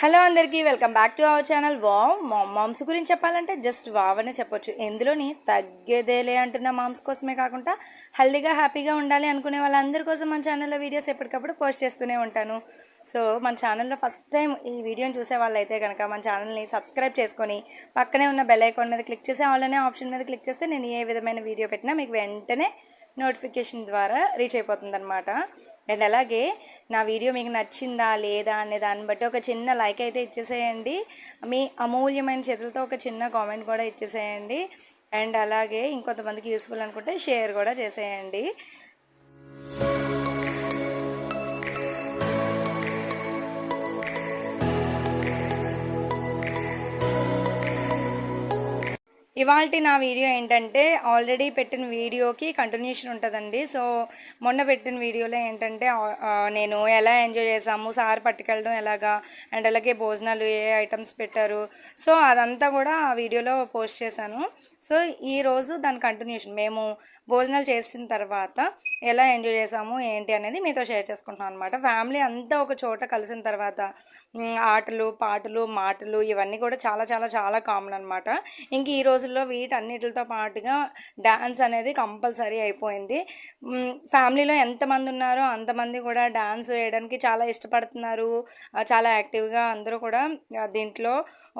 Hello అందరికీ welcome back to our channel. Wow moms గురించి చెప్పాలంటే జస్ట్ వావ్ అనే చెప్పొచ్చు. ఎందులోని తగ్గేదేలే అంటున్న మామ్స్ కోసమే కాకుండా హెల్దీగా హ్యాపీగా ఉండాలి అనుకునే వాళ్ళందరి కోసం మన ఛానల్లో వీడియోస్ ఎప్పటికప్పుడు పోస్ట్ చేస్తూనే ఉంటాను. సో మన ఛానల్లో ఫస్ట్ టైం ఈ వీడియోని చూసే వాళ్ళైతే కనుక మన ఛానల్ని సబ్స్క్రైబ్ చేసుకొని పక్కనే ఉన్న బెల్ ఐకాన్ మీద క్లిక్ చేసి ఆల్ ఆప్షన్ మీద క్లిక్ చేస్తే నేను ఏ విధమైన వీడియో పెట్టినా మీకు వెంటనే నోటిఫికేషన్ ద్వారా రీచ్ అయిపోతుంది అనమాట అండ్ అలాగే నా వీడియో మీకు నచ్చిందా లేదా అనే దాన్ని బట్టి ఒక చిన్న లైక్ అయితే ఇచ్చేసేయండి. మీ అమూల్యమైన చేతులతో ఒక చిన్న కామెంట్ కూడా ఇచ్చేసేయండి. అండ్ అలాగే ఇంకొంతమందికి యూస్ఫుల్ అనుకుంటే షేర్ కూడా చేసేయండి. ఇవాళ నా వీడియో ఏంటంటే ఆల్రెడీ పెట్టిన వీడియోకి కంటిన్యూషన్ ఉంటుందండి. సో మొన్న పెట్టిన వీడియోలో ఏంటంటే నేను ఎలా ఎంజాయ్ చేసాము సార్ పట్టుకెళ్ళడం ఎలాగా అండ్ అలాగే భోజనాలు ఏ ఐటమ్స్ పెట్టారు. సో అదంతా కూడా ఆ వీడియోలో పోస్ట్ చేశాను. సో ఈరోజు దాని కంటిన్యూషన్ మేము భోజనాలు చేసిన తర్వాత ఎలా ఎంజాయ్ చేసాము ఏంటి అనేది మీతో షేర్ చేసుకుంటున్నాం అనమాట ఫ్యామిలీ అంతా ఒక చోట కలిసిన తర్వాత ఆటలు పాటలు మాటలు ఇవన్నీ కూడా చాలా చాలా చాలా కామన్ అనమాట ఇంక ఈ రోజుల్లో వీటన్నిటితో పాటుగా డ్యాన్స్ అనేది కంపల్సరీ అయిపోయింది. ఫ్యామిలీలో ఎంతమంది ఉన్నారో అంతమంది కూడా డ్యాన్స్ వేయడానికి చాలా ఇష్టపడుతున్నారు. చాలా యాక్టివ్గా అందరూ కూడా దీంట్లో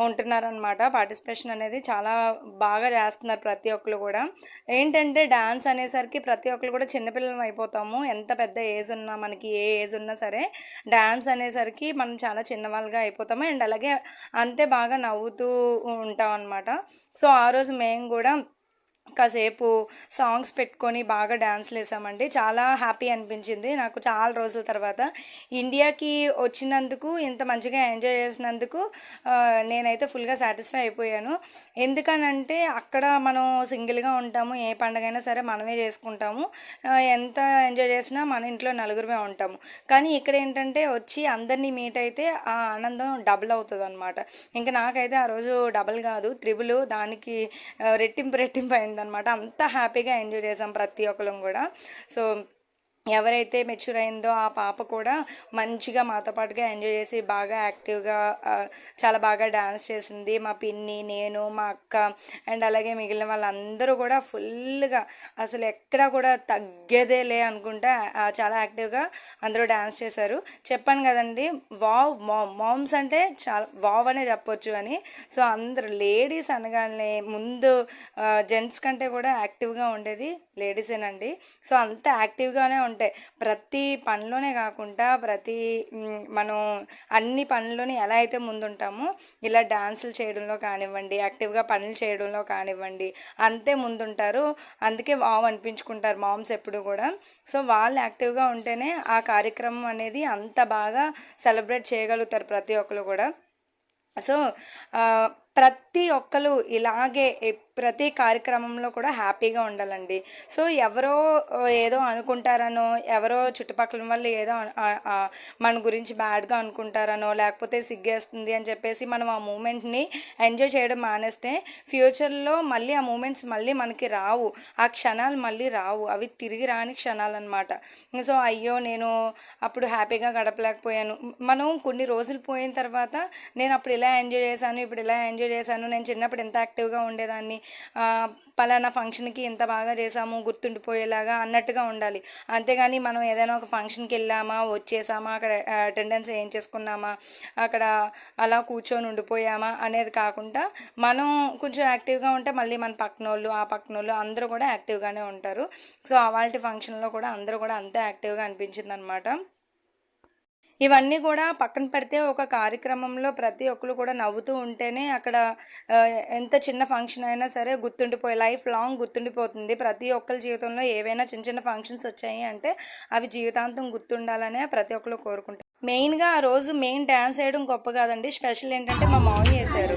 ఉంటున్నారనమాట పార్టిసిపేషన్ అనేది చాలా బాగా చేస్తున్నారు ప్రతి ఒక్కరు కూడా. ఏంటంటే డ్యాన్స్ అనేసరికి ప్రతి ఒక్కరు కూడా చిన్నపిల్లలం అయిపోతాము. ఎంత పెద్ద ఏజ్ ఉన్నా మనకి ఏ ఏజ్ ఉన్నా సరే డ్యాన్స్ అనేసరికి మనం చాలా చిన్నవాళ్ళుగా అయిపోతాము. అండ్ అలాగే అంతే బాగా నవ్వుతూ ఉంటాం అనమాట సో ఆ రోజు మేము కూడా కాసేపు సాంగ్స్ పెట్టుకొని బాగా డ్యాన్స్లు వేసామండి చాలా హ్యాపీ అనిపించింది. నాకు చాలా రోజుల తర్వాత ఇండియాకి వచ్చినందుకు ఇంత మంచిగా ఎంజాయ్ చేసినందుకు నేనైతే ఫుల్గా సాటిస్ఫై అయిపోయాను. ఎందుకనంటే అక్కడ మనం సింగిల్గా ఉంటాము. ఏ పండగైనా సరే మనమే చేసుకుంటాము. ఎంత ఎంజాయ్ చేసినా మన ఇంట్లో నలుగురమే ఉంటాము. కానీ ఇక్కడ ఏంటంటే వచ్చి అందరినీ మీట్ అయితే ఆ ఆనందం డబుల్ అవుతుంది అనమాట ఇంకా నాకైతే ఆ రోజు డబుల్ కాదు త్రిబుల్. దానికి రెట్టింపు రెట్టింపు అయింది. అయిందనమాట అంత హ్యాపీగా ఎంజాయ్ చేసాం ప్రతి ఒక్కరం కూడా. సో ఎవరైతే మెచ్యూర్ అయిందో ఆ పాప కూడా మంచిగా మాతో పాటుగా ఎంజాయ్ చేసి బాగా యాక్టివ్గా చాలా బాగా డాన్స్ చేసింది. మా పిన్ని నేను మా అక్క అండ్ అలాగే మిగిలిన వాళ్ళందరూ కూడా ఫుల్గా అసలు ఎక్కడా కూడా తగ్గేదే లే అనుకుంటా చాలా యాక్టివ్గా అందరూ డాన్స్ చేశారు. చెప్పాను కదండి వావ్ మామ్ మామ్స్ అంటే చాలా వావ్ అనే చెప్పొచ్చు అని. సో అందరూ లేడీస్ అనగానే ముందు జెంట్స్ కంటే కూడా యాక్టివ్గా ఉండేది లేడీసేనండి సో అంత యాక్టివ్గానే ఉంటాయి ప్రతి పనిలోనే కాకుండా ప్రతి మనం అన్ని పనుల్లోని ఎలా అయితే ముందుంటామో ఇలా డాన్సులు చేయడంలో కానివ్వండి యాక్టివ్గా పనులు చేయడంలో కానివ్వండి అంతే ముందుంటారు. అందుకే వావ్ అనిపించుకుంటారు మామ్స్ ఎప్పుడు కూడా. సో వాళ్ళు యాక్టివ్గా ఉంటేనే ఆ కార్యక్రమం అనేది అంత బాగా సెలబ్రేట్ చేయగలుగుతారు ప్రతి ఒక్కరు కూడా. సో ప్రతి ఒక్కరు ఇలాగే ప్రతి కార్యక్రమంలో కూడా హ్యాపీగా ఉండాలండి. సో ఎవరో ఏదో అనుకుంటారనో ఎవరో చుట్టుపక్కల వాళ్ళు ఏదో మన గురించి బ్యాడ్గా అనుకుంటారనో లేకపోతే సిగ్గేస్తుంది అని చెప్పేసి మనం ఆ మూమెంట్ని ఎంజాయ్ చేయడం మానేస్తే ఫ్యూచర్లో మళ్ళీ ఆ మూమెంట్స్ మళ్ళీ మనకి రావు. ఆ క్షణాలు మళ్ళీ రావు. అవి తిరిగి రాని క్షణాలు అనమాట సో అయ్యో నేను అప్పుడు హ్యాపీగా గడపలేకపోయాను. మనం కొన్ని రోజులు పోయిన తర్వాత నేను అప్పుడు ఇలా ఎంజాయ్ చేశాను ఇప్పుడు ఇలా ఎంజాయ్ చేశాను. నేను చిన్నప్పుడు ఎంత యాక్టివ్గా ఉండేదాన్ని పలానా ఫంక్షన్కి ఇంత బాగా చేసాము గుర్తుండిపోయేలాగా అన్నట్టుగా ఉండాలి. అంతేగాని మనం ఏదైనా ఒక ఫంక్షన్కి వెళ్ళామా వచ్చేసామా అక్కడ అటెండెన్స్ ఏం చేసుకున్నామా అక్కడ అలా కూర్చొని ఉండిపోయామా అనేది కాకుండా మనం కొంచెం యాక్టివ్గా ఉంటే మళ్ళీ మన పక్కన వాళ్ళు ఆ పక్కన వాళ్ళు అందరూ కూడా యాక్టివ్గానే ఉంటారు. సో అవాల్టి ఫంక్షన్లో కూడా అందరూ కూడా అంతే యాక్టివ్గా అనిపించింది అనమాట ఇవన్నీ కూడా పక్కన పెడితే ఒక కార్యక్రమంలో ప్రతి ఒక్కరు కూడా నవ్వుతూ ఉంటేనే అక్కడ ఎంత చిన్న ఫంక్షన్ అయినా సరే గుర్తుండిపోయి లైఫ్ లాంగ్ గుర్తుండిపోతుంది. ప్రతి ఒక్కరి జీవితంలో ఏవైనా చిన్న చిన్న ఫంక్షన్స్ వచ్చాయి అంటే అవి జీవితాంతం గుర్తుండాలనే ప్రతి ఒక్కరు కోరుకుంటారు. మెయిన్గా ఆ రోజు మెయిన్ డ్యాన్స్ వేయడం గొప్ప కాదండి. స్పెషల్ ఏంటంటే మా మామయ్య వేశారు.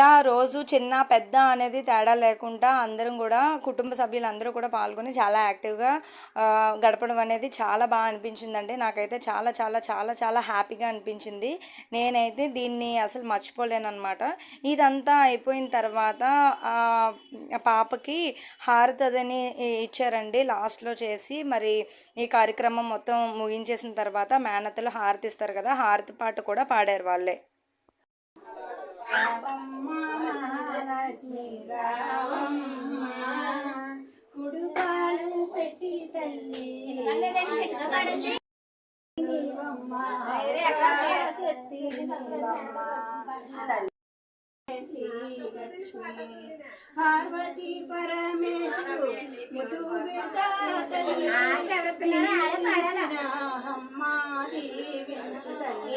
ఇలా రోజు చిన్న పెద్ద అనేది తేడా లేకుండా అందరం కూడా కుటుంబ సభ్యులందరూ కూడా పాల్గొని చాలా యాక్టివ్గా గడపడం అనేది చాలా బాగా అనిపించిందండి. నాకైతే చాలా చాలా చాలా చాలా హ్యాపీగా అనిపించింది. నేనైతే దీన్ని అసలు మర్చిపోలేనమాట ఇదంతా అయిపోయిన తర్వాత పాపకి ఆ పాపకి హారతదని ఇచ్చారండి. లాస్ట్లో చేసి మరి ఈ కార్యక్రమం మొత్తం ముగించేసిన తర్వాత మేనతలు హారతి ఇస్తారు కదా హారతి పాట కూడా పాడారు వాళ్ళే. కుడుపాలు పెట్టి తల్లి పార్వతీ పరమేశ్వరు ముదు బిడ్డ తల్లి దీవించిన అమ్మ దీవించు తల్లి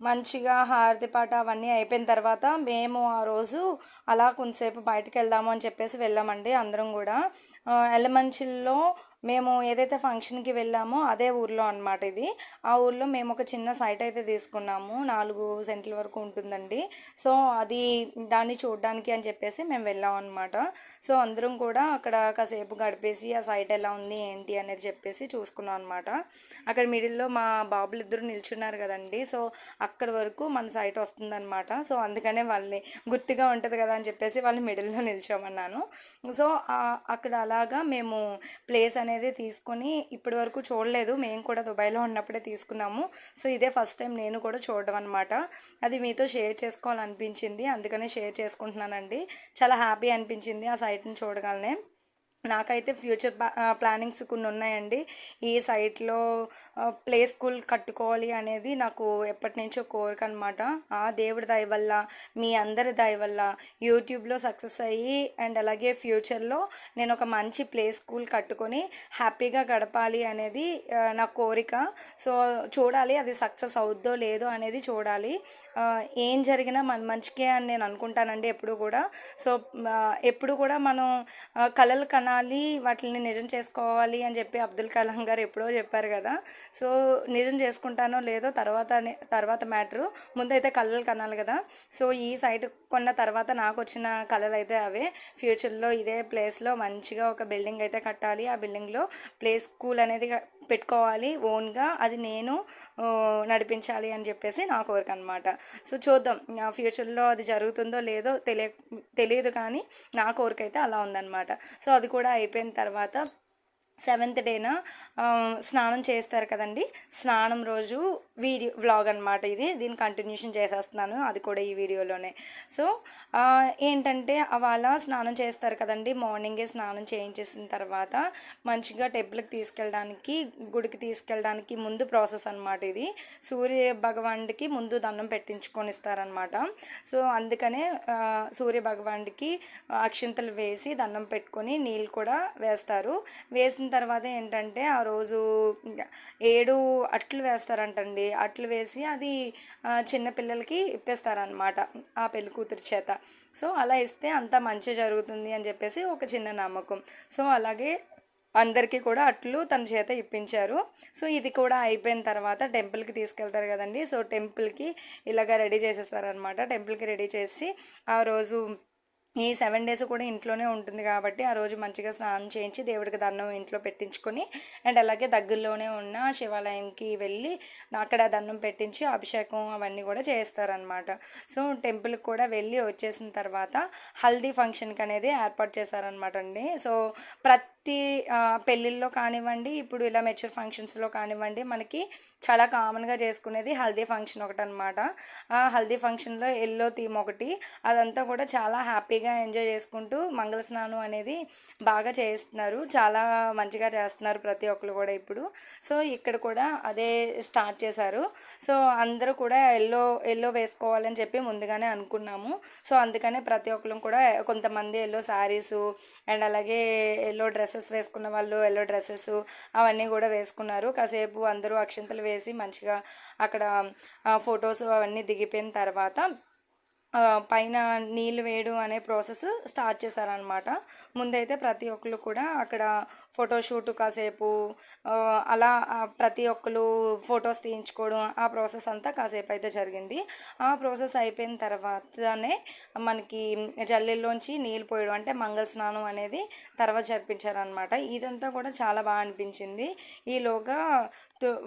మంచిగా హారతి పాట అవన్నీ అయిపోయిన తర్వాత మేము ఆ రోజు అలా కొంతసేపు బయటకు వెళ్దాము అని చెప్పేసి వెళ్ళామండి అందరం కూడా. ఎల్లమంచిల్లో మేము ఏదైతే ఫంక్షన్కి వెళ్ళామో అదే ఊర్లో అనమాట ఇది. ఆ ఊర్లో మేము ఒక చిన్న సైట్ అయితే తీసుకున్నాము. నాలుగు సెంట్ల వరకు ఉంటుందండి. సో అది దాన్ని చూడడానికి అని చెప్పేసి మేము వెళ్ళాం అనమాట సో అందరం కూడా అక్కడ కాసేపు గడిపేసి ఆ సైట్ ఎలా ఉంది ఏంటి అనేది చెప్పేసి చూసుకున్నాం అనమాట అక్కడ మిడిల్లో మా బాబులు ఇద్దరు నిల్చున్నారు కదండి. సో అక్కడ వరకు మన సైట్ వస్తుందన్నమాట సో అందుకనే వాళ్ళని గుర్తుగా ఉంటుంది కదా అని చెప్పేసి వాళ్ళని మిడిల్లో నిల్చోమన్నాను. సో అక్కడ అలాగా మేము ప్లేస్ అనేది తీసుకొని ఇప్పటి వరకు చూడలేదు. మేము కూడా దుబాయ్లో ఉన్నప్పుడే తీసుకున్నాము. సో ఇదే ఫస్ట్ టైం నేను కూడా చూడడం అనమాట అది మీతో షేర్ చేసుకోవాలనిపించింది. అందుకనే షేర్ చేసుకుంటున్నానండి. చాలా హ్యాపీ అనిపించింది ఆ సైట్ని చూడగలనే. నాకైతే ఫ్యూచర్ ప్లానింగ్స్ కొన్ని ఉన్నాయండి. ఈ సైట్లో ప్లే స్కూల్ కట్టుకోవాలి అనేది నాకు ఎప్పటి నుంచో కోరిక అనమాట ఆ దేవుడి దయ వల్ల మీ అందరి దయ వల్ల యూట్యూబ్లో సక్సెస్ అయ్యి అండ్ అలాగే ఫ్యూచర్లో నేను ఒక మంచి ప్లే స్కూల్ కట్టుకొని హ్యాపీగా గడపాలి అనేది నా కోరిక. సో చూడాలి అది సక్సెస్ అవుద్దో లేదో అనేది చూడాలి. ఏం జరిగినా మన మంచికే అని నేను అనుకుంటానండి ఎప్పుడు కూడా. సో ఎప్పుడు కూడా మనం కలలు కన్నా కనాలి వాటిని నిజం చేసుకోవాలి అని చెప్పి అబ్దుల్ కలాం గారు ఎప్పుడో చెప్పారు కదా. సో నిజం చేసుకుంటానో లేదో తర్వాత తర్వాత మ్యాటరు. ముందైతే కళలు కనాలి కదా. సో ఈ సైట్ కొన్న తర్వాత నాకు వచ్చిన కళలు అయితే అవే. ఫ్యూచర్లో ఇదే ప్లేస్లో మంచిగా ఒక బిల్డింగ్ అయితే కట్టాలి. ఆ బిల్డింగ్లో ప్లే స్కూల్ అనేది పెట్టుకోవాలి ఓన్గా. అది నేను నడిపించాలి అని చెప్పేసి నా కోరిక అనమాట సో చూద్దాం. ఆ ఫ్యూచర్లో అది జరుగుతుందో లేదో తెలియ తెలియదు కానీ నా కోరిక అయితే అలా ఉందన్నమాట. సో అది కూడా అయిపోయిన తర్వాత సెవెంత్ డేన స్నానం చేస్తారు కదండి. స్నానం రోజు వీడియో వ్లాగ్ అనమాట ఇది. దీన్ని కంటిన్యూషన్ చేసేస్తున్నాను. అది కూడా ఈ వీడియోలోనే. సో ఏంటంటే అవాళ స్నానం చేస్తారు కదండి. మార్నింగే స్నానం చేయించేసిన తర్వాత మంచిగా టెంపుల్కి తీసుకెళ్ళడానికి గుడికి తీసుకెళ్ళడానికి ముందు ప్రాసెస్ అనమాట ఇది. సూర్య భగవానుడికి ముందు దండం పెట్టించుకొని ఇస్తారనమాట సో అందుకనే సూర్య భగవానుడికి అక్షింతలు వేసి దండం పెట్టుకొని నీళ్ళు కూడా వేస్తారు. వేసిన తర్వాత ఏంటంటే ఆ రోజు ఏడు అట్లు వేస్తారంటండి. అట్లు వేసి అది చిన్నపిల్లలకి ఇప్పేస్తారనమాట ఆ పెళ్ళి కూతురు చేత. సో అలా ఇస్తే అంతా మంచి జరుగుతుంది అని చెప్పేసి ఒక చిన్న నమ్మకం. సో అలాగే అందరికీ కూడా అట్లు తన చేత ఇప్పించారు. సో ఇది కూడా అయిపోయిన తర్వాత టెంపుల్కి తీసుకెళ్తారు కదండి. సో టెంపుల్కి ఇలాగ రెడీ చేసేస్తారనమాట టెంపుల్కి రెడీ చేసి ఆ రోజు ఈ సెవెన్ డేస్ కూడా ఇంట్లోనే ఉంటుంది కాబట్టి ఆ రోజు మంచిగా స్నానం చేయించి దేవుడికి దండం ఇంట్లో పెట్టించుకొని అండ్ అలాగే దగ్గరలోనే ఉన్న శివాలయంకి వెళ్ళి అక్కడ దండం పెట్టించి అభిషేకం అవన్నీ కూడా చేస్తారనమాట సో టెంపుల్కి కూడా వెళ్ళి వచ్చేసిన తర్వాత హల్దీ ఫంక్షన్కి అనేది ఏర్పాటు చేశారనమాట అండి. సో ప్రతి ప్రతి పెళ్ళిళ్ళలో కానివ్వండి ఇప్పుడు ఇలా మెచ్యూర్ ఫంక్షన్స్లో కానివ్వండి మనకి చాలా కామన్గా చేసుకునేది హల్దీ ఫంక్షన్ ఒకటి అనమాట ఆ హల్దీ ఫంక్షన్లో ఎల్లో థీమ్ ఒకటి అదంతా కూడా చాలా హ్యాపీగా ఎంజాయ్ చేసుకుంటూ మంగళ స్నానం అనేది బాగా చేస్తున్నారు చాలా మంచిగా చేస్తున్నారు ప్రతి ఒక్కరు కూడా ఇప్పుడు. సో ఇక్కడ కూడా అదే స్టార్ట్ చేశారు. సో అందరూ కూడా ఎల్లో ఎల్లో వేసుకోవాలని చెప్పి ముందుగానే అనుకున్నాము. సో అందుకనే ప్రతి ఒక్కరు కూడా కొంతమంది ఎల్లో శారీసు అండ్ అలాగే ఎల్లో డ్రెస్ డ్రెస్సెస్ వేసుకున్న వాళ్ళు ఎల్లో డ్రెస్సెస్ అవన్నీ కూడా వేసుకున్నారు. కాసేపు అందరూ అక్షంతలు వేసి మంచిగా అక్కడ ఫొటోస్ అవన్నీ దిగిపోయిన తర్వాత పైన నీళ్ళు వేయడం అనే ప్రాసెస్ స్టార్ట్ చేశారనమాట ముందైతే ప్రతి ఒక్కరు కూడా అక్కడ ఫోటోషూట్ కాసేపు అలా ప్రతి ఒక్కరు ఫొటోస్ తీయించుకోవడం ఆ ప్రాసెస్ అంతా కాసేపు అయితే జరిగింది. ఆ ప్రాసెస్ అయిపోయిన తర్వాతనే మనకి జల్లెల్లోంచి నీళ్ళు పోయడం అంటే మంగళ స్నానం అనేది తర్వాత జరిపించారనమాట ఇదంతా కూడా చాలా బాగా అనిపించింది. ఈలోగా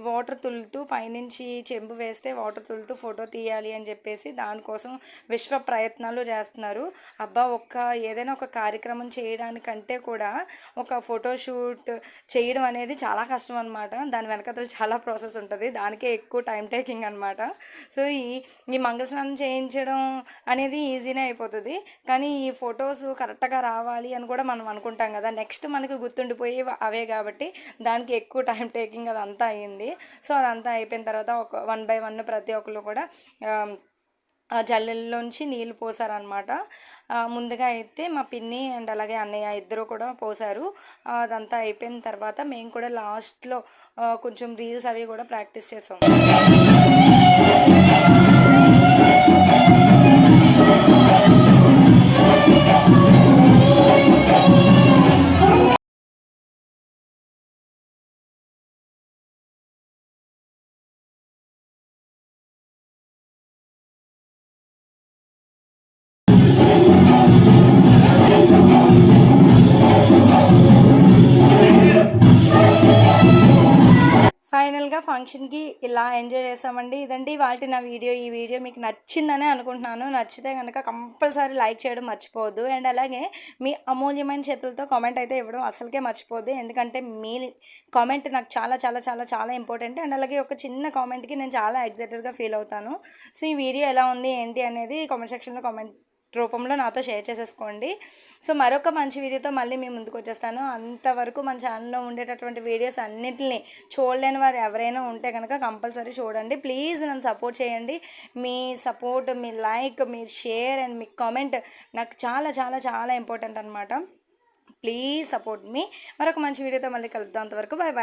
వాటర్ తులుతూ పైనుంచి చెంబు వేస్తే వాటర్ తులుతూ ఫోటో తీయాలి అని చెప్పేసి దానికోసం విశ్వ ప్రయత్నాలు చేస్తున్నారు. అబ్బా ఒక్క ఏదైనా ఒక కార్యక్రమం చేయడానికంటే కూడా ఒక ఫోటోషూట్ చేయడం అనేది చాలా కష్టం అనమాట దాని వెనకతో చాలా ప్రాసెస్ ఉంటుంది. దానికే ఎక్కువ టైం టేకింగ్ అనమాట సో ఈ ఈ మంగళ స్నానం చేయించడం అనేది ఈజీనే అయిపోతుంది. కానీ ఈ ఫొటోస్ కరెక్ట్గా రావాలి అని కూడా మనం అనుకుంటాం కదా. నెక్స్ట్ మనకి గుర్తుండిపోయి అవే కాబట్టి దానికి ఎక్కువ టైం టేకింగ్ అదంతా జరిగింది. సో అదంతా అయిపోయిన తర్వాత ఒక వన్ బై వన్ ప్రతి ఒక్కరు కూడా ఆ, జల్లెల్లోంచి నీళ్ళు పోసారనమాట ముందుగా అయితే మా పిన్ని అండ్ అలాగే అన్నయ్య ఇద్దరు కూడా పోసారు. అదంతా అయిపోయిన తర్వాత మేము కూడా లాస్ట్లో కొంచెం రీల్స్ అవి కూడా ప్రాక్టీస్ చేసాం. ఫైనల్గా ఫంక్షన్కి ఇలా ఎంజాయ్ చేసామండి. ఇదండి వాటి నా వీడియో. ఈ వీడియో మీకు నచ్చిందనే అనుకుంటున్నాను. నచ్చితే కనుక కంపల్సరీ లైక్ చేయడం మర్చిపోవద్దు. అండ్ అలాగే మీ అమూల్యమైన చేతులతో కామెంట్ అయితే ఇవ్వడం అసలుకే మర్చిపోద్దు ఎందుకంటే మీ కామెంట్ నాకు చాలా చాలా చాలా చాలా ఇంపార్టెంట్. అండ్ అలాగే ఒక చిన్న కామెంట్కి నేను చాలా ఎగ్జైటెడ్గా ఫీల్ అవుతాను. సో ఈ వీడియో ఎలా ఉంది ఏంటి అనేది కామెంట్ సెక్షన్లో కామెంట్ రూపంలో నాతో షేర్ చేసేసుకోండి. సో మరొక మంచి వీడియోతో మళ్ళీ మీ ముందుకు వచ్చేస్తాను. అంతవరకు మన ఛానల్లో ఉండేటటువంటి వీడియోస్ అన్నిటిని చూడలేని వారు ఎవరైనా ఉంటే కనుక కంపల్సరీ చూడండి. ప్లీజ్ నన్ను సపోర్ట్ చేయండి. మీ సపోర్ట్ మీ లైక్ మీ షేర్ అండ్ మీ కామెంట్ నాకు చాలా చాలా చాలా ఇంపార్టెంట్ అనమాట ప్లీజ్ సపోర్ట్ మీ. మరొక మంచి వీడియోతో మళ్ళీ కలుద్దాం అంతవరకు. Bye bye